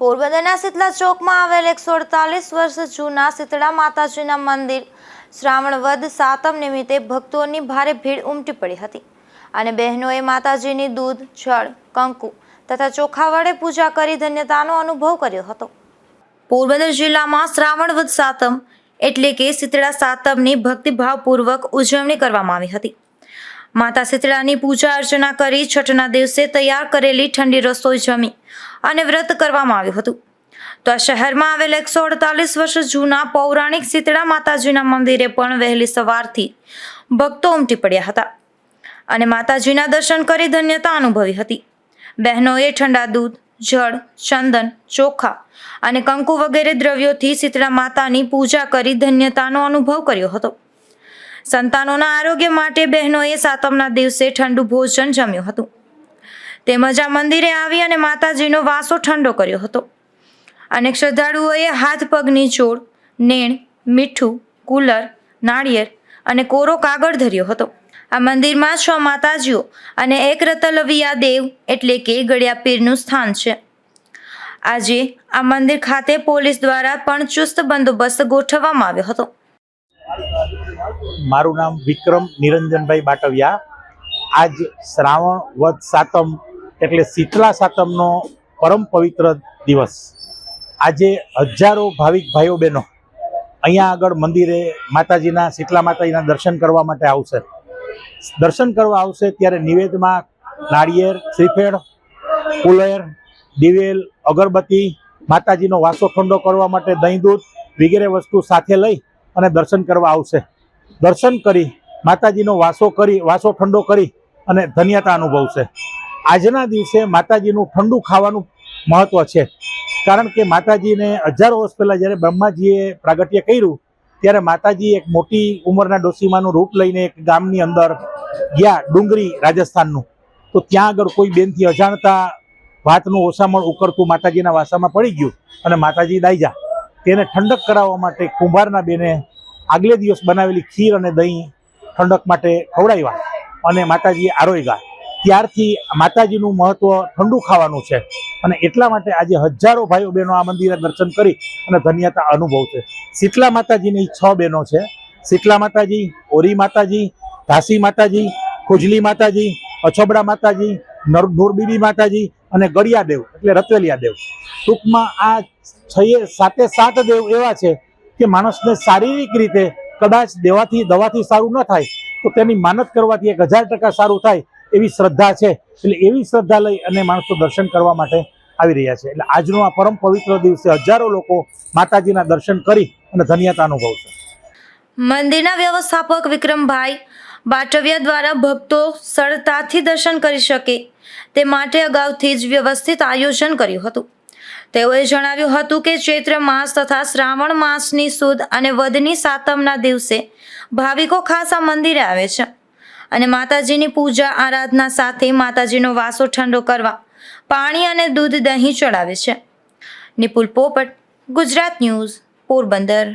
પોરબંદરના શીતલા ચોકમાં આવેલ એકસો અડતાલીસ વર્ષ જૂના શીતળા માતાજીના મંદિર શ્રાવણ વદ સાતમ નિમિત્તે ભક્તોની ભારે ભીડ ઉમટી પડી હતી. અને બહેનોએ માતાજીની દૂધ, જળ, કંકુ તથા ચોખા વડે પૂજા કરી ધન્યતાનો અનુભવ કર્યો હતો. પોરબંદર જિલ્લામાં શ્રાવણ વદ સાતમ એટલે કે શીતળા સાતમની ભક્તિભાવપૂર્વક ઉજવણી કરવામાં આવી હતી. માતા શીતળાની પૂજા અર્ચના કરી છઠના દિવસે તૈયાર કરેલી ઠંડી રસોઈ જમી અને વ્રત કરવામાં આવ્યું હતું. તો આ શહેરમાં આવેલ એકસો અડતાલીસ વર્ષ જૂના પૌરાણિક શીતળા માતાજીના મંદિરે પણ વહેલી સવારથી ભક્તો ઉમટી પડ્યા હતા. અને માતાજીના દર્શન કરી ધન્યતા અનુભવી હતી. બહેનોએ ઠંડા દૂધ, જળ, ચંદન, ચોખા અને કંકુ વગેરે દ્રવ્યોથી શીતળા માતાની પૂજા કરી ધન્યતાનો અનુભવ કર્યો હતો. સંતાનોના આરોગ્ય માટે બહેનોએ સાતમના દિવસે ઠંડુ ભોજન જમ્યું હતું. તેમજ આ મંદિરે આવી અને માતાજીનો વાસો ઠંડો કર્યો હતો. અનેક શ્રદ્ધાળુઓએ હાથ, પગની ચોળ, નેણ, મીઠું, કુલર, નાળિયેર અને કોરો કાગળ ધર્યો હતો. આ મંદિરમાં છ માતાજીઓ અને એક રતલવિયા દેવ એટલે કે ગળિયા પીરનું સ્થાન છે. આજે આ મંદિર ખાતે પોલીસ દ્વારા પણ ચુસ્ત બંદોબસ્ત ગોઠવવામાં આવ્યો હતો. મારું નામ વિક્રમ નિરંજનભાઈ બાટવિયા. આજ શ્રાવણ વદ સાતમ એટલે શીતળા સાતમનો પરમ પવિત્ર દિવસ. આજે હજારો ભાવિક ભાઈઓ બહેનો અહીંયા આગળ મંદિરે માતાજીના, શીતલા માતાજીના દર્શન કરવા માટે આવશે. દર્શન કરવા આવશે ત્યારે નિવેદમાં નાળિયેર, શ્રીફેળ કુલેર દિવેલ, અગરબત્તી, માતાજીનો વાસો ઠંડો કરવા માટે દહીં દૂધ વગેરે વસ્તુ સાથે લઈ અને દર્શન કરવા આવશે. દર્શન કરી, માતાજીનો વાસો કરી, વાસો ઠંડો કરી અને ધન્યતા અનુભવશે. આજના દિવસે માતાજીનું ઠંડુ ખાવાનું મહત્વ છે. કારણ કે માતાજીને હજારો વર્ષ પહેલાં જ્યારે બ્રહ્માજીએ પ્રાગટ્ય કર્યું, ત્યારે માતાજી એક મોટી ઉંમરના ડોસીમાનું રૂપ લઈને એક ગામની અંદર ગયા ડુંગરી રાજસ્થાનનું. તો ત્યાં આગળ કોઈ બેનથી અજાણતા ભાતનું ઓસામણ ઉકળતું માતાજીના વાસામાં પડી ગયું અને માતાજી દાઈજા તેને ઠંડક કરાવવા માટે કુંભારના બેને આગલે દિવસ બનાવેલી ખીર અને દહીં ઠંડક માટે ખવડાવ્યા અને માતાજીએ આરોગ્યા ત્યારથી માતાજીનું મહત્વ ઠંડુ ખાવાનું છે. અને એટલા માટે આજે હજારો ભાઈઓ બહેનો આ મંદિરે દર્શન કરી અને ધન્યતા અનુભવશે શીતલા માતાજીની છ બહેનો છે. શીતલા માતાજી, ઓરી માતાજી ઘાસી માતાજી, ખુજલી માતાજી, અછબડા માતાજી, નર, નૂરબીબી માતાજી અને ગળિયા દેવ એટલે રતવેલિયા દેવ. ટૂંકમાં આ છએ સાતે સાત દેવ એવા છે કે માણસને શારીરિક રીતે કદાચ દેવાથી, દવાથી સારું ન થાય, તો તેની માનત કરવાથી એક હજાર ટકા સારું થાય એવી શ્રદ્ધા છે, એટલે એવી શ્રદ્ધા લઈ અને માણસો દર્શન કરવા માટે આવી રહ્યા છે. એટલે આજનો આ પરમ પવિત્ર દિવસે હજારો લોકો માતાજીના દર્શન કરી અને ધન્યતા અનુભવશે. મંદિરના વ્યવસ્થાપક વિક્રમભાઈ બાટવિયા દ્વારા ભક્તો સરળતાથી દર્શન કરી શકે તે માટે અગાઉથી જ વ્યવસ્થિત આયોજન કર્યું હતું. તેઓએ જણાવ્યું હતું કે ચૈત્ર માસ તથા શ્રાવણ માસની સુદ અને વધની સાતમના દિવસે ભાવિકો ખાસ આ મંદિરે આવે છે. અને માતાજીની પૂજા આરાધના સાથે માતાજીનો વાસો ઠંડો કરવા પાણી અને દૂધ દહીં ચડાવે છે. નિપુલ પોપટ, ગુજરાત ન્યૂઝ, પોરબંદર.